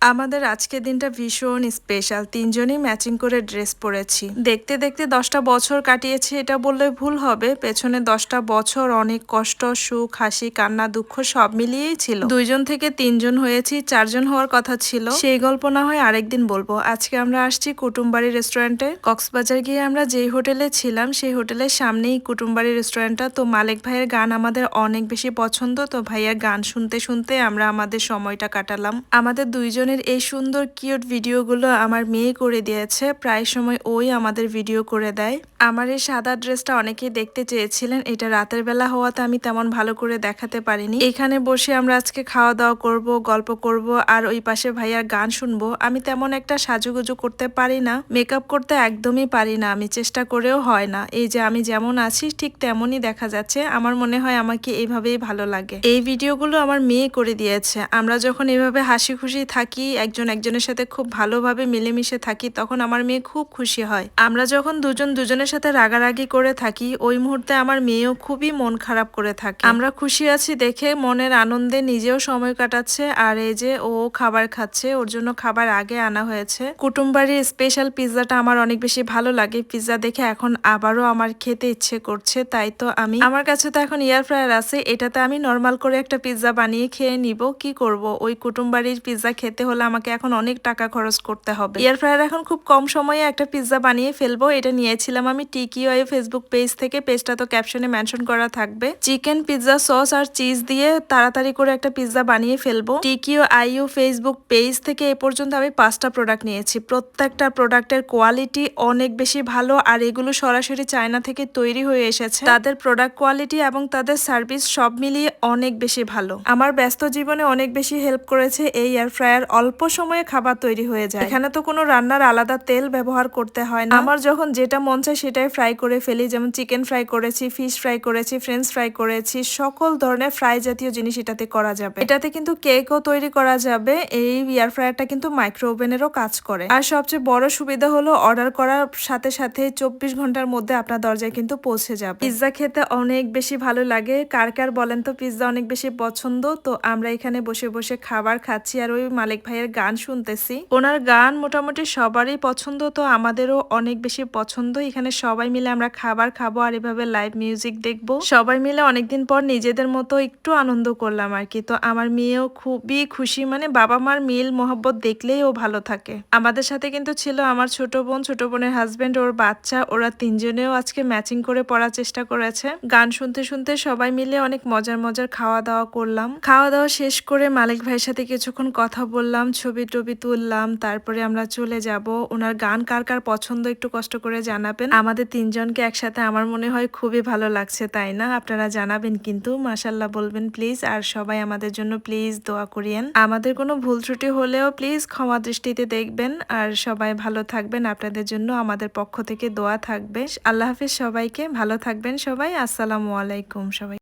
আমাদের আজকের দিনটা ভীষণ স্পেশাল তিনজনই ম্যাচিং করে ড্রেস পরেছি। দেখতে দেখতে দশটা বছর কাটিয়েছি, এটা বললে ভুল হবে। পেছনে দশটা বছর অনেক কষ্ট, সুখ, হাসি, কান্না, দুঃখ সব মিলিয়েই ছিল। দুইজন থেকে তিনজন হয়েছি, চারজন হওয়ার কথা ছিল। সেই গল্প না হয় আরেকদিন বলব। আজকে আমরা আসছি কুটুমবাড়ি রেস্টুরেন্টে কক্সবাজার গিয়ে আমরা যেই হোটেলে ছিলাম, সেই হোটেলের সামনেই কুটুমবাড়ি রেস্টুরেন্টটা তো মালিক ভাইয়ের গান আমাদের অনেক বেশি পছন্দ। তো ভাইয়ার গান শুনতে শুনতে আমরা আমাদের সময়টা কাটালাম। আমাদের দুইজনের এই সুন্দর কিউট ভিডিওগুলো আমার মেয়ে করে দিয়েছে। প্রায় সময় ওই আমাদের ভিডিও করে দেয়। আমার এই সাদা ড্রেসটা অনেকেই দেখতে চেয়েছিলেন। এটা রাতের বেলা হওয়াতে আমি তেমন ভালো করে দেখাতে পারিনি। এখানে বসে আমরা আজকে খাওয়া দাওয়া করব, গল্প করব, আর ওই পাশে ভাইয়ার গান শুনব। আমি তেমন একটা সাজুগুজু করতে পারি না। মেকআপ করতে একদমই পারি না। আমি চেষ্টা করেও হয় না। এই যে আমি যেমন আছি, ঠিক তেমনই দেখা যাচ্ছে। আমার মনে হয় আমাকে এইভাবেই ভালো লাগে। এই ভিডিওগুলো আমার মেয়ে করে দিয়েছে। আমরা যখন এভাবে হাসি খুশি থাকি একজন একজনের সাথে খুব ভালোভাবে মিলেমিশে থাকি, তখন আমার মেয়ে খুব খুশি হয়। আমরা যখন দুজন দুজনের সাথে রাগারাগি করে থাকি, ওই মুহূর্তে আমার মেয়েও খুবই মন খারাপ করে থাকে। আমরা খুশি আছি দেখে মনের আনন্দে নিজেও সময় কাটাচ্ছে, আর এই যে ও খাবার খাচ্ছে, ওর জন্য খাবার আগে আনা হয়েছে। কুটুমবাড়ির স্পেশাল পিৎজাটা আমার অনেক বেশি ভালো লাগে। পিৎজা দেখে এখন আবারও আমার খেতে ইচ্ছে করছে, তাই তো আমি। আমার কাছে তো এখন এয়ার ফ্রায়ার আছে, এটাতে আমি নর্মাল করে একটা পিৎজা বানিয়ে খেয়ে নিব, কি করব? ওই কুটুমবাড়ির পিৎজা খেতে হলে আমাকে এখন অনেক টাকা খরচ করতে হবে। এয়ার ফ্রায়ার এখন খুব কম সময়ে একটা পিৎজা বানিয়ে ফেলব, এটা নিয়েছিলাম আমি টিকি ওয়ে ফেসবুক পেজ থেকে পেজটা তো ক্যাপশনে মেনশন করা থাকবে। চিকেন পিৎজা সস আর চিজ দিয়ে তাড়াতাড়ি করে একটা পিৎজা বানিয়ে ফেলব। টিকিও আইইউ ফেসবুক পেজ থেকে এ পর্যন্ত আমি পাঁচটা প্রোডাক্ট নিয়েছি। প্রত্যেকটা প্রোডাক্টের কোয়ালিটি অনেক বেশি ভালো আর এগুলো সরাসরি চায়না থেকে তৈরি হয়ে এসেছে। তাদের প্রোডাক্ট কোয়ালিটি এবং তাদের সার্ভিস সব মিলিয়ে অনেক বেশি ভালো। আমার ব্যস্ত জীবনে অনেক বেশি হেল্প করেছে এই এয়ার ফ্রায়ার অল্প সময়ে খাবার তৈরি হয়ে যায়। এখানে তো কোনো রান্নার আলাদা তেল ব্যবহার করতে হয় না। আমার যখন যেটা মন চায় সেটাই ফ্রাই করে ফেলি। যেমন চিকেন ফ্রাই করেছি ফিশ ফ্রাই করেছি ফ্রেঞ্চ ফ্রাই করেছি সকল ধরনের ফ্রাই জাতীয় জিনিস এটাতে করা যাবে। এটাতে কিন্তু কেকও তৈরি করা যাবে। এই এয়ার ফ্রায়ারটা কিন্তু মাইক্রো ওভেনেরও কাজ করে। আর সবচেয়ে বড় সুবিধা হলো অর্ডার করার সাথে সাথে চব্বিশ ঘণ্টার মধ্যে আপনার দরজায় কিন্তু পৌঁছে যাবে। পিৎজা খেতে অনেক বেশি ভালো লাগে। কার কার বলেন তো পিৎজা অনেক বেশি পছন্দ? তো আমরা এখানে বসে বসে খাবার খাচ্ছি। আর ওই মালিক ভাইয়ের গান শুনতেছি। ওনার গান মোটামুটি সবারই পছন্দ, তো আমাদেরও অনেক বেশি পছন্দ। এখানে সবাই মিলে আমরা খাবার খাব আর এভাবে লাইভ মিউজিক দেখব। সবাই মিলে অনেকদিন পর নিজেদের মতো একটু আনন্দ করলাম আর কি। তো আমার মেয়েও খুবই খুশি মানে বাবা মার মিল, মোহব্বত দেখলেই ও ভালো থাকে। আমাদের সাথে কিন্তু ছিল আমার ছোট বোন, ছোট বোনের হাজবেন্ড ওর বাচ্চা। ওরা তিনজনেও আজকে ম্যাচিং করে পড়ার চেষ্টা করেছে। গান শুনতে শুনতে সবাই মিলে অনেক মজার মজার খাওয়া দাওয়া করলাম। খাওয়া দাওয়া শেষ করে মালিক ভাইয়ের সাথে কিছুক্ষণ কথা বললাম। ছবি টবি তুললাম, তারপরে আমরা চলে যাব। ওনার গান কার কার পছন্দ একটু কষ্ট করে জানাবেন। আমাদের তিনজনকে একসাথে আমার মনে হয় খুবই ভালো লাগছে, তাই না? আপনারা জানাবেন কিন্তু মাসাল্লাহ বলবেন প্লিজ। আর সবাই আমাদের জন্য প্লিজ দোয়া করিয়েন। আমাদের কোনো ভুল ত্রুটি হলেও প্লিজ ক্ষমা দৃষ্টিতে দেখবেন। আর সবাই ভালো থাকবেন, আপনাদের জন্য আমাদের পক্ষ থেকে দোয়া থাকবে। আল্লাহ হাফিজ সবাইকে, ভালো থাকবেন সবাই। আসসালামু আলাইকুম সবাই।